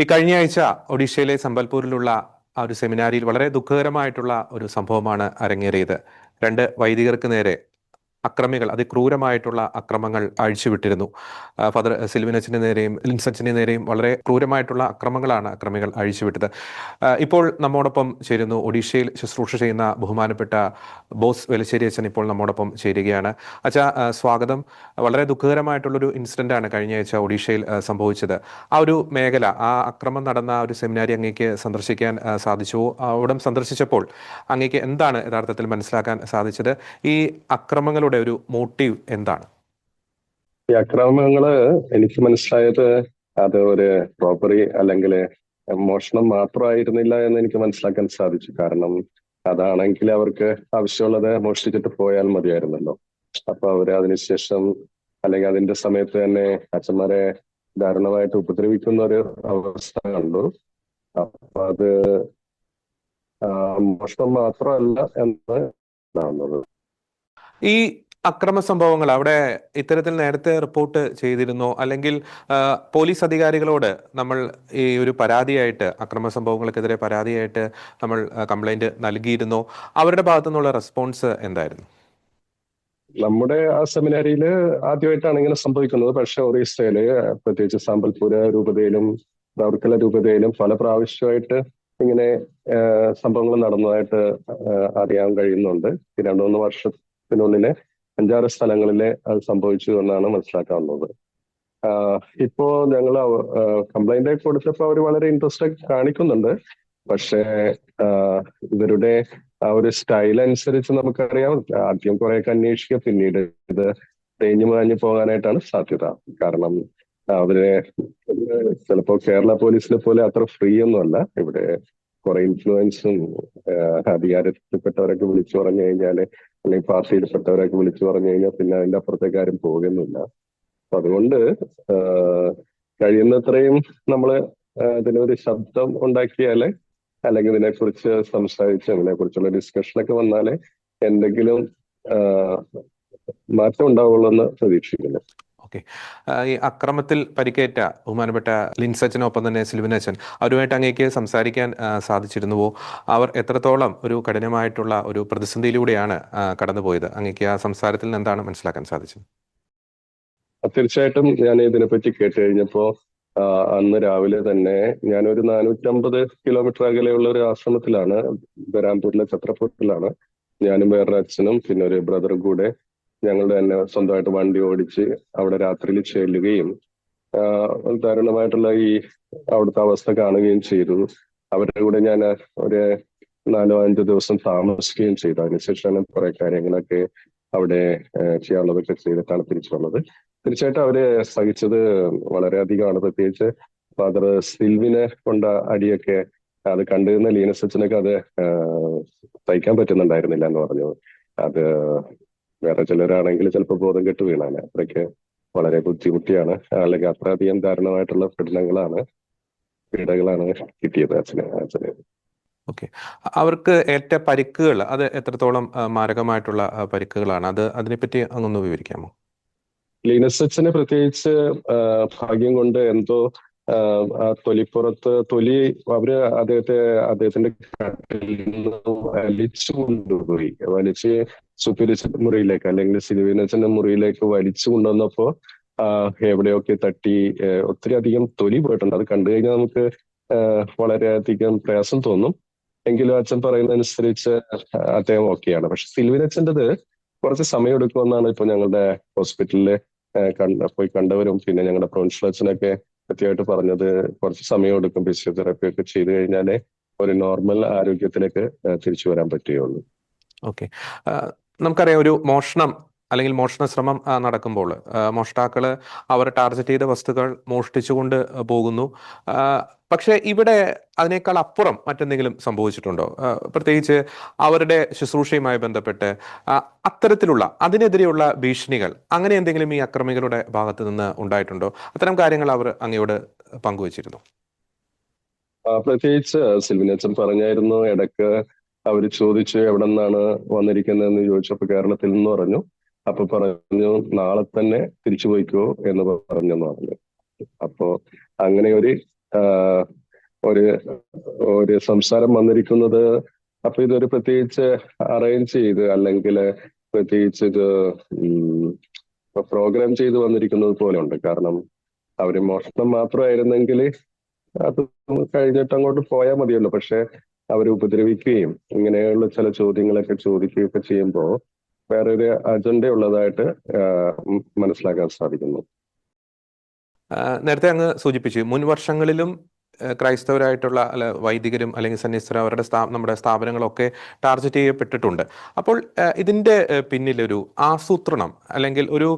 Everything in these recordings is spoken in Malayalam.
ഈ കഴിഞ്ഞ ആഴ്ച ഒഡീഷയിലെ സമ്പൽപൂരിലുള്ള ആ ഒരു സെമിനാരിയിൽ വളരെ ദുഃഖകരമായിട്ടുള്ള ഒരു സംഭവമാണ് അരങ്ങേറിയത്. രണ്ട് വൈദികർക്ക് നേരെ അക്രമികൾ അതിക്രൂരമായിട്ടുള്ള അക്രമങ്ങൾ അഴിച്ചുവിട്ടിരുന്നു. ഫാദർ സിൽവിനച്ചിന്റെ നേരെയും ലിൻസച്ചിന്റെ നേരെയും വളരെ ക്രൂരമായിട്ടുള്ള അക്രമങ്ങളാണ് അക്രമികൾ അഴിച്ചുവിട്ടത്. ഇപ്പോൾ നമ്മോടൊപ്പം ചേരുന്നു ഒഡീഷയിൽ ശുശ്രൂഷ ചെയ്യുന്ന ബഹുമാനപ്പെട്ട ബോസ് വെലശ്ശേരി അച്ഛൻ ഇപ്പോൾ നമ്മോടൊപ്പം ചേരുകയാണ്. അച്ഛാ സ്വാഗതം. വളരെ ദുഃഖകരമായിട്ടുള്ളൊരു ഇൻസിഡന്റ് ആണ് കഴിഞ്ഞ ആഴ്ച ഒഡീഷയിൽ സംഭവിച്ചത്. ആ ഒരു മേഖല ആ അക്രമം നടന്ന ഒരു സെമിനാരി അങ്ങേക്ക് സന്ദർശിക്കാൻ സാധിച്ചു. അവിടം സന്ദർശിച്ചപ്പോൾ അങ്ങേക്ക് എന്താണ് യഥാർത്ഥത്തിൽ മനസ്സിലാക്കാൻ സാധിച്ചത്? ഈ അക്രമങ്ങളുടെ ഒരു മോട്ടീവ് എന്താണ്? ഈ അക്രമങ്ങൾ എനിക്ക് മനസ്സിലായത് അത് ഒരു റോബറി അല്ലെങ്കിൽ മോഷണം മാത്രമായിരുന്നില്ല എന്ന് എനിക്ക് മനസ്സിലാക്കാൻ സാധിച്ചു. കാരണം അതാണെങ്കിൽ അവർക്ക് ആവശ്യമുള്ളത് മോഷ്ടിച്ചിട്ട് പോയാൽ മതിയായിരുന്നല്ലോ. അപ്പൊ അവർ അതിനുശേഷം അല്ലെങ്കിൽ അതിന്റെ സമയത്ത് തന്നെ അച്ഛന്മാരെ ദാരുണമായിട്ട് ഉപദ്രവിക്കുന്ന ഒരു അവസ്ഥ കണ്ടു. അപ്പൊ അത് മോഷണം മാത്രമല്ല എന്ന് കാണുന്നത്. ഈ അക്രമ സംഭവങ്ങൾ അവിടെ ഇത്തരത്തിൽ നേരത്തെ റിപ്പോർട്ട് ചെയ്തിരുന്നോ. അല്ലെങ്കിൽ പോലീസ് അധികാരികളോട് നമ്മൾ ഈ ഒരു പരാതിയായിട്ട് അക്രമ സംഭവങ്ങൾക്കെതിരെ പരാതിയായിട്ട് നമ്മൾ കംപ്ലൈന്റ് നൽകിയിരുന്നോ. അവരുടെ ഭാഗത്തു നിന്നുള്ള റെസ്പോൺസ് എന്തായിരുന്നു? നമ്മുടെ ആ സെമിനാരിയിൽ ആദ്യമായിട്ടാണ് ഇങ്ങനെ സംഭവിക്കുന്നത്. പക്ഷെ ഒറീസയിൽ പ്രത്യേകിച്ച് സാമ്പൽപൂര രൂപതയിലും റൗർക്കല രൂപതയിലും പല പ്രാവശ്യമായിട്ട് ഇങ്ങനെ സംഭവങ്ങൾ നടന്നതായിട്ട് അറിയാൻ കഴിയുന്നുണ്ട്. ഈ രണ്ടു മൂന്ന് വർഷത്തിനുള്ളിൽ അഞ്ചാറ് സ്ഥലങ്ങളിലെ അത് സംഭവിച്ചു എന്നാണ് മനസ്സിലാക്കാവുന്നത്. ഇപ്പോ ഞങ്ങൾ കംപ്ലൈന്റ് ആയി കൊടുത്തപ്പോൾ അവർ വളരെ ഇൻട്രസ്റ്റ് കാണിക്കുന്നുണ്ട്. പക്ഷേ ഇവരുടെ ആ ഒരു സ്റ്റൈൽ അനുസരിച്ച് നമുക്കറിയാം. ആദ്യം കുറെയൊക്കെ അന്വേഷിക്കുക പിന്നീട് ഇത് തേഞ്ഞു മാഞ്ഞു പോകാനായിട്ടാണ് സാധ്യത. കാരണം അവരെ ചിലപ്പോ കേരള പോലീസിനെ പോലെ അത്ര ഫ്രീ ഒന്നുമല്ല. ഇവിടെ കുറെ ഇൻഫ്ലുവൻസും അധികാരത്തിൽപ്പെട്ടവരൊക്കെ വിളിച്ചു പറഞ്ഞു കഴിഞ്ഞാൽ അല്ലെങ്കിൽ പാർട്ടിയിൽപ്പെട്ടവരൊക്കെ വിളിച്ചു പറഞ്ഞു കഴിഞ്ഞാൽ പിന്നെ അതിന്റെ അപ്പുറത്തേക്ക് ആരും പോകുന്നില്ല. അപ്പൊ അതുകൊണ്ട് കഴിയുന്നത്രയും നമ്മൾ ആഹ് ഇതിനൊരു ശബ്ദം ഉണ്ടാക്കിയാൽ അല്ലെങ്കിൽ ഇതിനെക്കുറിച്ച് സംസാരിച്ച് ഇതിനെക്കുറിച്ചുള്ള ഡിസ്കഷനൊക്കെ വന്നാലേ എന്തെങ്കിലും മാറ്റം ഉണ്ടാവുള്ളൂ എന്ന് പ്രതീക്ഷിക്കുന്നു. ഓക്കെ ഈ അക്രമത്തിൽ പരിക്കേറ്റ ബഹുമാനപ്പെട്ട ലിൻസച്ചനൊപ്പം തന്നെ സിൽവിനച്ചൻ അവരുമായിട്ട് അങ്ങേക്ക് സംസാരിക്കാൻ സാധിച്ചിരുന്നുവോ? അവർ എത്രത്തോളം ഒരു കഠിനമായിട്ടുള്ള ഒരു പ്രതിസന്ധിയിലൂടെയാണ് കടന്നുപോയത്? അങ്ങേക്ക് ആ സംസാരത്തിൽ നിന്ന് എന്താണ് മനസ്സിലാക്കാൻ സാധിച്ചത്? തീർച്ചയായിട്ടും ഞാൻ ഇതിനെപ്പറ്റി കേട്ട് കഴിഞ്ഞപ്പോ അന്ന് രാവിലെ തന്നെ ഞാൻ ഒരു നാനൂറ്റമ്പത് കിലോമീറ്റർ അകലെയുള്ള ഒരു ആശ്രമത്തിലാണ് ബരാംപൂരിലെ ഛത്രപൂരിലാണ്. ഞാനും വേറൊരു അച്ഛനും പിന്നെ ഒരു ബ്രദറും കൂടെ ഞങ്ങളുടെ തന്നെ സ്വന്തമായിട്ട് വണ്ടി ഓടിച്ച് അവിടെ രാത്രിയിൽ ചെല്ലുകയും ദാരുണമായിട്ടുള്ള ഈ അവിടുത്തെ അവസ്ഥ കാണുകയും ചെയ്തു. അവരുടെ കൂടെ ഞാൻ ഒരു നാലോ അഞ്ചോ ദിവസം താമസിക്കുകയും ചെയ്തു. അതിനുശേഷമാണ് കുറെ കാര്യങ്ങളൊക്കെ അവിടെ ചെയ്യാനുള്ളതൊക്കെ ചെയ്തിട്ടാണ് തിരിച്ചു വന്നത്. തീർച്ചയായിട്ടും അവരെ സഹിച്ചത് വളരെയധികമാണ് പ്രത്യേകിച്ച് ഫാദർ സിൽവിനെ കൊണ്ട അടിയൊക്കെ അത് കണ്ടിരുന്ന ലീനസച്ചനൊക്കെ അത് സഹിക്കാൻ പറ്റുന്നുണ്ടായിരുന്നില്ല എന്ന് പറഞ്ഞു. അത് വേറെ ചിലരാണെങ്കിൽ ചിലപ്പോൾ ബോധം കെട്ട് വീണാണ് അത്രയ്ക്ക് വളരെ ബുദ്ധിമുട്ടിയാണ്. അല്ലെങ്കിൽ അത്രയധികം ദാരുണമായിട്ടുള്ള പീഡനങ്ങളാണ് പീഡകളാണ് കിട്ടിയത് അച്ഛന് അച്ഛന്. അവർക്ക് ഏറ്റ പരിക്കുകൾ അത് എത്രത്തോളം മാരകമായിട്ടുള്ള പരിക്കുകളാണ്? അത് അതിനെപ്പറ്റി അങ്ങൊന്ന് വിവരിക്കാമോ? ലീനസ് അച്ഛന് പ്രത്യേകിച്ച് ഭാഗ്യം കൊണ്ട് എന്തോ തൊലിപ്പുറത്ത് തൊലി അവർ അദ്ദേഹത്തെ അദ്ദേഹത്തിന്റെ കട്ടിൽ വലിച്ചു കൊണ്ടുപോയി. വലിച്ച് സുപ്പിരിച്ച മുറിയിലേക്ക് അല്ലെങ്കിൽ സിലുവിനച്ചന്റെ മുറിയിലേക്ക് വലിച്ചു കൊണ്ടുവന്നപ്പോ എവിടെയൊക്കെ തട്ടി ഒത്തിരി അധികം തൊലി പോയിട്ടുണ്ട്. അത് കണ്ടു കഴിഞ്ഞാൽ നമുക്ക് വളരെയധികം പ്രയാസം തോന്നും. എങ്കിലും അച്ഛൻ പറയുന്നതനുസരിച്ച് അദ്ദേഹം ഓക്കെയാണ്. പക്ഷെ സിൽവിനച്ഛന്റെത് കുറച്ച് സമയം എടുക്കുമെന്നാണ് ഇപ്പൊ ഞങ്ങളുടെ ഹോസ്പിറ്റലിൽ കണ്ട പോയി കണ്ടവരും. പിന്നെ ഞങ്ങളുടെ പ്രൊവിൻഷ്യൽ അച്ഛനൊക്കെ കൃത്യമായിട്ട് പറഞ്ഞത് കുറച്ച് സമയം എടുക്കും ഫിസിയോതെറാപ്പി ഒക്കെ ചെയ്തു കഴിഞ്ഞാലേ ഒരു നോർമൽ ആരോഗ്യത്തിലേക്ക് തിരിച്ചു വരാൻ പറ്റുകയുള്ളൂ. ഓക്കെ. നമുക്കറിയാം ഒരു മോഷണം അല്ലെങ്കിൽ മോഷണ ശ്രമം നടക്കുമ്പോൾ. മോഷ്ടാക്കൾ അവർ ടാർഗറ്റ് ചെയ്ത വസ്തുക്കൾ മോഷ്ടിച്ചുകൊണ്ട് പോകുന്നു. പക്ഷെ ഇവിടെ അതിനേക്കാൾ അപ്പുറം മറ്റെന്തെങ്കിലും സംഭവിച്ചിട്ടുണ്ടോ? പ്രത്യേകിച്ച് അവരുടെ ശുശ്രൂഷയുമായി ബന്ധപ്പെട്ട് അത്തരത്തിലുള്ള അതിനെതിരെയുള്ള ഭീഷണികൾ അങ്ങനെ എന്തെങ്കിലും ഈ അക്രമികളുടെ ഭാഗത്ത് നിന്ന് ഉണ്ടായിട്ടുണ്ടോ? അത്തരം കാര്യങ്ങൾ അവർ അങ്ങയോട് പങ്കുവച്ചിരുന്നു. പ്രത്യേകിച്ച് സിൽവിനച്ചൻ പറഞ്ഞായിരുന്നു ഇടയ്ക്ക് അവർ ചോദിച്ച് എവിടെ നിന്നാണ് വന്നിരിക്കുന്നതെന്ന് ചോദിച്ചപ്പോ കേരളത്തിൽ നിന്ന് പറഞ്ഞു. അപ്പൊ പറഞ്ഞു നാളെ തന്നെ തിരിച്ചു പോയിക്കോ എന്ന് പറഞ്ഞെന്ന് പറഞ്ഞു. അപ്പോ അങ്ങനെ ഒരു ഒരു ഒരു സംസാരം വന്നിരിക്കുന്നത്. അപ്പൊ ഇതൊരു പ്രത്യേകിച്ച് അറേഞ്ച് ചെയ്ത് അല്ലെങ്കിൽ പ്രത്യേകിച്ച് ഇത് പ്രോഗ്രാം ചെയ്ത് വന്നിരിക്കുന്നത് പോലെ ഉണ്ട്. കാരണം അവർ മോഷണം മാത്രമായിരുന്നെങ്കിൽ അത് കഴിഞ്ഞിട്ട് അങ്ങോട്ട് പോയാൽ മതിയല്ലോ. പക്ഷെ അവരെ ഉപദ്രവിക്കുകയും ഇങ്ങനെയുള്ള ചില ചോദ്യങ്ങളൊക്കെ ചോദിക്കുകയൊക്കെ ചെയ്യുമ്പോൾ വേറൊരു അജണ്ട ഉള്ളതായിട്ട് മനസ്സിലാക്കാൻ സാധിക്കുന്നു. നേരത്തെ അങ്ങ് സൂചിപ്പിച്ചു. മുൻ വർഷങ്ങളിലും ക്രൈസ്തവരായിട്ടുള്ള അല്ല വൈദികരും അല്ലെങ്കിൽ സന്യസ്തരും അവരുടെ സ്ഥാ നമ്മുടെ സ്ഥാപനങ്ങളൊക്കെ ടാർഗറ്റ് ചെയ്യപ്പെട്ടിട്ടുണ്ട്. അപ്പോൾ ഇതിന്റെ പിന്നിലൊരു ആസൂത്രണം അല്ലെങ്കിൽ ഒരു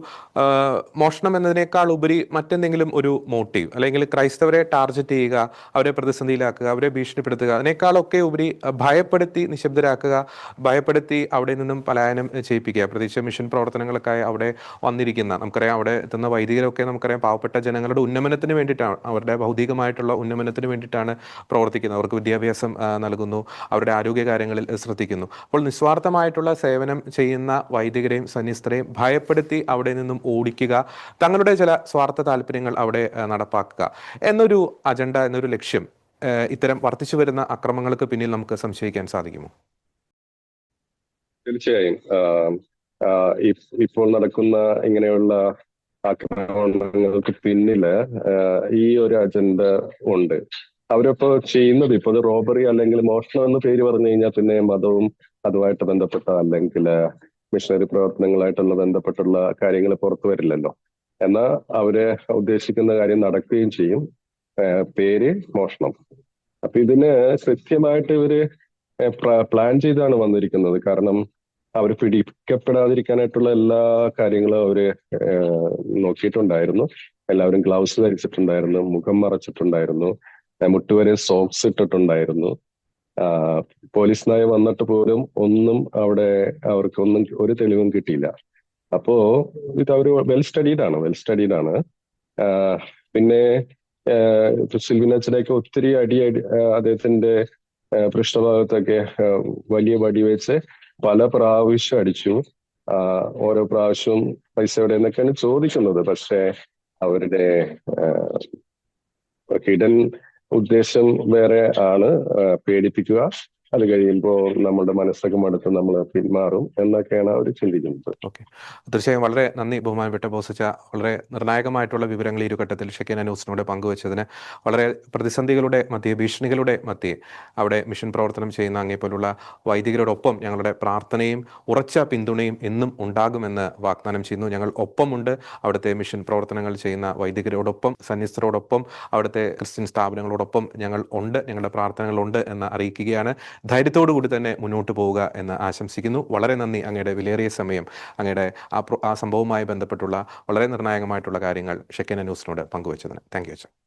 മോഷണം എന്നതിനേക്കാൾ ഉപരി മറ്റെന്തെങ്കിലും ഒരു മോട്ടീവ് അല്ലെങ്കിൽ ക്രൈസ്തവരെ ടാർഗറ്റ് ചെയ്യുക അവരെ പ്രതിസന്ധിയിലാക്കുക അവരെ ഭീഷണിപ്പെടുത്തുക അതിനേക്കാളൊക്കെ ഉപരി ഭയപ്പെടുത്തി നിശബ്ദരാക്കുക ഭയപ്പെടുത്തി അവിടെ നിന്നും പലായനം ചെയ്യിപ്പിക്കുക പ്രത്യേകിച്ച് മിഷൻ പ്രവർത്തനങ്ങൾക്കായി അവിടെ വന്നിരിക്കുന്ന നമുക്കറിയാം അവിടെ എത്തുന്ന വൈദികരൊക്കെ നമുക്കറിയാം പാവപ്പെട്ട ജനങ്ങളുടെ ഉന്നമനത്തിന് വേണ്ടിയിട്ടാണ് അവരുടെ ഭൗതികമായിട്ടുള്ള ഉന്നമനത്തിന് വേണ്ടിയിട്ടാണ് പ്രവർത്തിക്കുന്നത്. അവർക്ക് വിദ്യാഭ്യാസം നൽകുന്നു. അവരുടെ ആരോഗ്യ കാര്യങ്ങളിൽ ശ്രദ്ധിക്കുന്നു. അപ്പോൾ നിസ്വാർത്ഥമായിട്ടുള്ള സേവനം ചെയ്യുന്ന വൈദികരെയും സന്യസ്തരെയും ഭയപ്പെടുത്തി അവിടെ നിന്നും ഓടിക്കുക. തങ്ങളുടെ ചില സ്വാർത്ഥ താല്പര്യങ്ങൾ അവിടെ നടപ്പാക്കുക. എന്നൊരു അജണ്ട എന്നൊരു ലക്ഷ്യം ഇത്തരം വർദ്ധിച്ചു വരുന്ന അക്രമങ്ങൾക്ക് പിന്നിൽ നമുക്ക് സംശയിക്കാൻ സാധിക്കുമോ? തീർച്ചയായും. ഇപ്പോൾ നടക്കുന്ന ഇങ്ങനെയുള്ള ആക്രമണങ്ങൾക്ക് പിന്നിൽ ഈ ഒരു അജണ്ട ഉണ്ട്. അവരിപ്പോ ചെയ്യുന്നത് ഇപ്പൊ റോബറി അല്ലെങ്കിൽ മോഷണം എന്ന് പേര് പറഞ്ഞു കഴിഞ്ഞാൽ പിന്നെ മതവും അതുമായിട്ട് ബന്ധപ്പെട്ട അല്ലെങ്കിൽ മിഷണറി പ്രവർത്തനങ്ങളായിട്ടുള്ള ബന്ധപ്പെട്ടുള്ള കാര്യങ്ങൾ പുറത്തു വരില്ലല്ലോ. എന്നാൽ അവരെ ഉദ്ദേശിക്കുന്ന കാര്യം നടക്കുകയും ചെയ്യും. പേര് മോഷണം. അപ്പൊ ഇതിന് കൃത്യമായിട്ട് ഇവർ പ്ലാൻ ചെയ്താണ് വന്നിരിക്കുന്നത്. കാരണം അവർ പിടിക്കപ്പെടാതിരിക്കാനായിട്ടുള്ള എല്ലാ കാര്യങ്ങളും അവർ നോക്കിയിട്ടുണ്ടായിരുന്നു. എല്ലാവരും ഗ്ലൗസ് ധരിച്ചിട്ടുണ്ടായിരുന്നു മുഖം മറച്ചിട്ടുണ്ടായിരുന്നു മുട്ടുവരെ സോക്സ് ഇട്ടിട്ടുണ്ടായിരുന്നു. പോലീസ് നായ വന്നിട്ട് പോലും ഒന്നും അവിടെ അവർക്കൊന്നും ഒരു തെളിവും കിട്ടിയില്ല. അപ്പോ ഇത് അവർ വെൽ സ്റ്റഡീഡ് ആണ് വെൽ സ്റ്റഡീഡ് ആണ്. പിന്നെ സിൽവിനച്ചനൊക്കെ ഒത്തിരി അടി അദ്ദേഹത്തിന്റെ പൃഷ്ഠഭാഗത്തൊക്കെ വലിയ വടി വെച്ച് പല പ്രാവശ്യം അടിച്ചു. ഓരോ പ്രാവശ്യവും പൈസ എവിടെ എന്നൊക്കെയാണ് ചോദിക്കുന്നത്. പക്ഷേ അവരുടെ ഹിഡൻ ഉദ്ദേശം വേറെ ആണ് പേടിപ്പിക്കുക. അത് കഴിയുമ്പോൾ നമ്മുടെ മനസ്സൊക്കെ മടുത്ത് നമ്മൾ പിന്മാറും എന്നൊക്കെയാണ് അവർ ചിന്തിക്കുന്നത്. ഓക്കെ. തീർച്ചയായും വളരെ നന്ദി ബഹുമാനപ്പെട്ട ബോസച്ച. വളരെ നിർണായകമായിട്ടുള്ള വിവരങ്ങൾ ഈ ഒരു ഘട്ടത്തിൽ ഷെക്കീന ന്യൂസിനോട് പങ്കുവച്ചതിന്. വളരെ പ്രതിസന്ധികളുടെ മധ്യേ ഭീഷണികളുടെ മധ്യേ അവിടെ മിഷൻ പ്രവർത്തനം ചെയ്യുന്ന അങ്ങേപ്പോലുള്ള വൈദികരോടൊപ്പം ഞങ്ങളുടെ പ്രാർത്ഥനയും ഉറച്ച പിന്തുണയും എന്നും ഉണ്ടാകുമെന്ന് വാഗ്ദാനം ചെയ്യുന്നു. ഞങ്ങൾ ഒപ്പമുണ്ട്. അവിടുത്തെ മിഷൻ പ്രവർത്തനങ്ങൾ ചെയ്യുന്ന വൈദികരോടൊപ്പം സന്യസ്തരോടൊപ്പം അവിടുത്തെ ക്രിസ്ത്യൻ സ്ഥാപനങ്ങളോടൊപ്പം ഞങ്ങൾ ഉണ്ട്. ഞങ്ങളുടെ പ്രാർത്ഥനകളുണ്ട് എന്ന് അറിയിക്കുകയാണ്. ധൈര്യത്തോടു കൂടി തന്നെ മുന്നോട്ട് പോവുക എന്ന് ആശംസിക്കുന്നു. വളരെ നന്ദി അങ്ങയുടെ വിലയേറിയ സമയം അങ്ങയുടെ ആ ആ സംഭവവുമായി ബന്ധപ്പെട്ടുള്ള വളരെ നിർണായകമായിട്ടുള്ള കാര്യങ്ങൾ ഷെക്കന ന്യൂസിനോട് പങ്കുവച്ചതിന്. താങ്ക് യു അച്ഛൻ.